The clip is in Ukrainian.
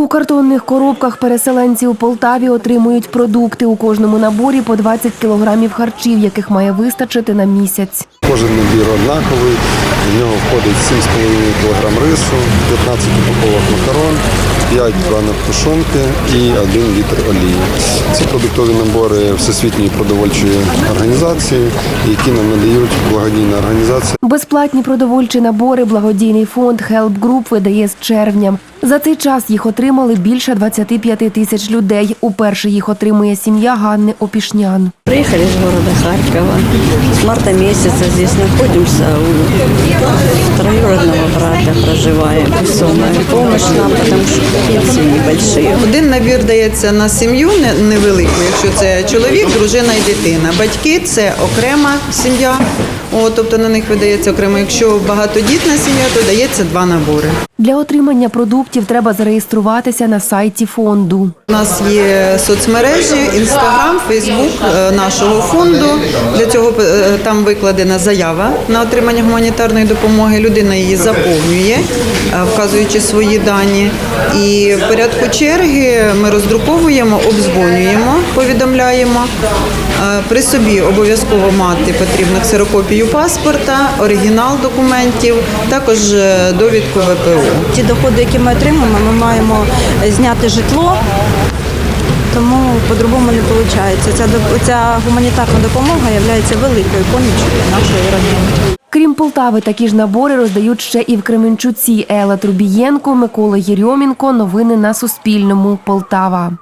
У картонних коробках переселенці у Полтаві отримують продукти. У кожному наборі по 20 кілограмів харчів, яких має вистачити на місяць. Кожен набір однаковий. В нього входить 7,5 кг рису, 15 упаковок макарон, 5 банок тушонки і 1 літр олії. Ці продуктові набори Всесвітньої продовольчої організації, які нам надають благодійна організація. Безплатні продовольчі набори благодійний фонд Help Group видає з червня. За цей час їх отримали більше 25 тисяч людей. Уперше їх отримує сім'я Ганни Опішнян. Приехали из города Харькова. С марта месяца здесь находимся. У троюродного проживає. Весомая помощь нам, потому что пенсии небольшие. Один набір дається на сім'ю не- невелику, якщо це чоловік, дружина і дитина. Батьки це окрема сім'я, О, тобто на них видається окремо. Якщо багатодітна сім'я, то дається два набори. Для отримання продуктів треба зареєструватися на сайті фонду. У нас є соцмережі, інстаграм, фейсбук нашого фонду. Для цього е, там викладена заява на отримання гуманітарної допомоги. Людина її заповнює, е, вказуючи свої дані. І в порядку черги ми роздруковуємо, обдзвонюємо, повідомляємо. Е, При собі обов'язково мати потрібно ксерокопію паспорта, оригінал документів, також е, довідку ВПО. Ті доходи, які ми отримуємо, ми маємо зняти житло, тому по-другому не виходить. Ця, ця гуманітарна допомога є великою поміччю для нашої родини. Крім Полтави, такі ж набори роздають ще і в Кременчуці. Ела Трубієнко, Микола Єрьомінко. Новини на Суспільному. Полтава.